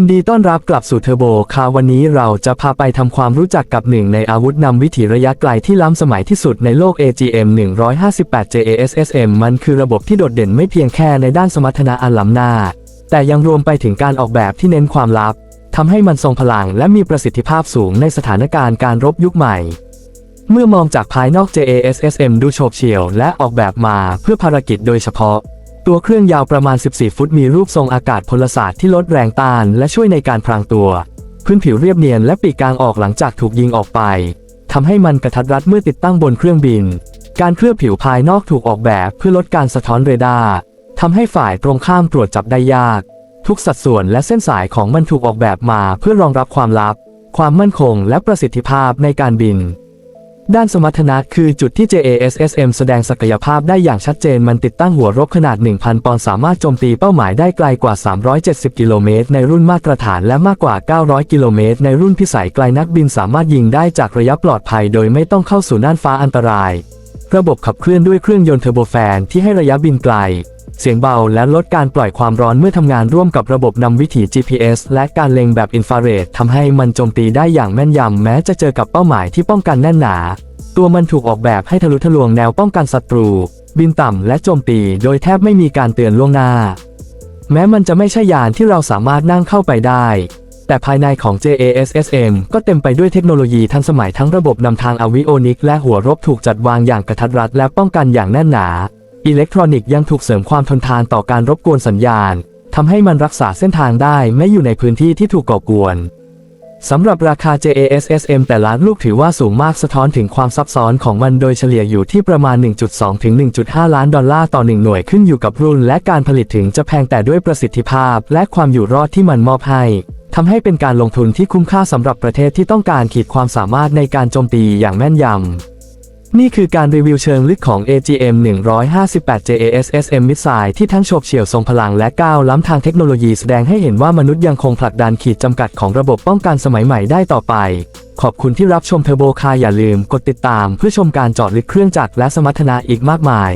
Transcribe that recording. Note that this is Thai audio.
ยินดีต้อนรับกลับสู่เทอร์โบคาร์วันนี้เราจะพาไปทำความรู้จักกับหนึ่งในอาวุธนำวิถีระยะไกลที่ล้ำสมัยที่สุดในโลก AGM 158 JASSM มันคือระบบที่โดดเด่นไม่เพียงแค่ในด้านสมรรถนะอันล้ำหน้า แต่ยังรวมไปถึงการออกแบบที่เน้นความลับทำให้มันทรงพลังและมีประสิทธิภาพสูงในสถานการณ์การรบยุคใหม่ เมื่อมองจากภายนอก JASSM ดูโฉบเฉี่ยวและออกแบบมาเพื่อภารกิจโดยเฉพาะ ตัวเครื่องยาวประมาณ 14 ฟุตมีรูปทรงอากาศพลศาสตร์ที่ลดแรงต้านและช่วยในการพรางตัว พื้นผิวเรียบเนียนและปีกกลางออกหลังจากถูกยิงออกไปทำให้มันกระทัดรัดเมื่อติดตั้งบนเครื่องบิน การเคลือบผิวภายนอกถูกออกแบบเพื่อลดการสะท้อนเรดาร์ทำให้ฝ่ายตรงข้ามตรวจจับได้ยาก ทุกสัดส่วนและเส้นสายของมันถูกออกแบบมาเพื่อรองรับความลับ ความมั่นคงและประสิทธิภาพในการบิน ด้านสมรรถนะคือจุดที่ JASSM แสดงศักยภาพได้อย่างชัดเจนมันติดตั้งหัวรบขนาด 1,000 ปอนด์สามารถโจมตีเป้าหมายได้ไกลกว่า 370 กิโลเมตรในรุ่นมาตรฐานและมากกว่า 900 กิโลเมตรในรุ่นพิสัยไกลนักบินสามารถยิงได้จากระยะปลอดภัยโดยไม่ต้องเข้าสู่น่านฟ้าอันตราย ระบบขับเคลื่อนด้วยเครื่องยนต์เทอร์โบแฟนที่ให้ระยะบินไกล เสียงเบาและลดการปล่อยความร้อนเมื่อทำงานร่วมกับระบบนำวิถี GPS และการเล็งแบบอินฟราเรดทำให้มันโจมตีได้อย่างแม่นยำแม้จะเจอกับเป้าหมายที่ป้องกันแน่นหนา ตัวมันถูกออกแบบให้ทะลุทะลวงแนวป้องกันศัตรู บินต่ำและโจมตีโดยแทบไม่มีการเตือนล่วงหน้า แม้มันจะไม่ใช่ยานที่เราสามารถนั่งเข้าไปได้แต่ภายในของ JASSM ก็เต็มไปด้วยเทคโนโลยีทันสมัยทั้งระบบนำทางอวิโอนิกและหัวรบถูกจัดวางอย่างกระทัดรัดและป้องกันอย่างแน่นหนา อิเล็กทรอนิกส์ยังถูกเสริมความทนทานต่อการรบกวนสัญญาณทำให้มันรักษาเส้นทางได้แม้อยู่ในพื้นที่ที่ถูกก่อกวนสำหรับราคา JASSM แต่ละลูกถือว่าสูงมากสะท้อนถึงความซับซ้อนของมันโดยเฉลี่ยอยู่ที่ประมาณ 1.2 ถึง 1.5 ล้านดอลลาร์ต่อ 1 หน่วยขึ้นอยู่กับรุ่น และการผลิตถึงจะแพงแต่ด้วยประสิทธิภาพ และความอยู่รอดที่มันมอบให้ทำให้เป็นการลงทุนที่คุ้มค่าสำหรับประเทศที่ต้องการขีดความสามารถในการโจมตีอย่างแม่นยำ นี่คือการรีวิวเชิงลึกของ AGM 158 JASSM Missile ที่ทั้งโฉบเฉี่ยวทรงพลังและก้าวล้ำทางเทคโนโลยีแสดงให้เห็นว่ามนุษย์ยังคงผลักดันขีดจำกัดของระบบป้องกันสมัยใหม่ได้ต่อไป ขอบคุณที่รับชมเทอร์โบคาอย่าลืมกดติดตามเพื่อชมการจอดลึกเครื่องจักรและสมรรถนะอีกมากมาย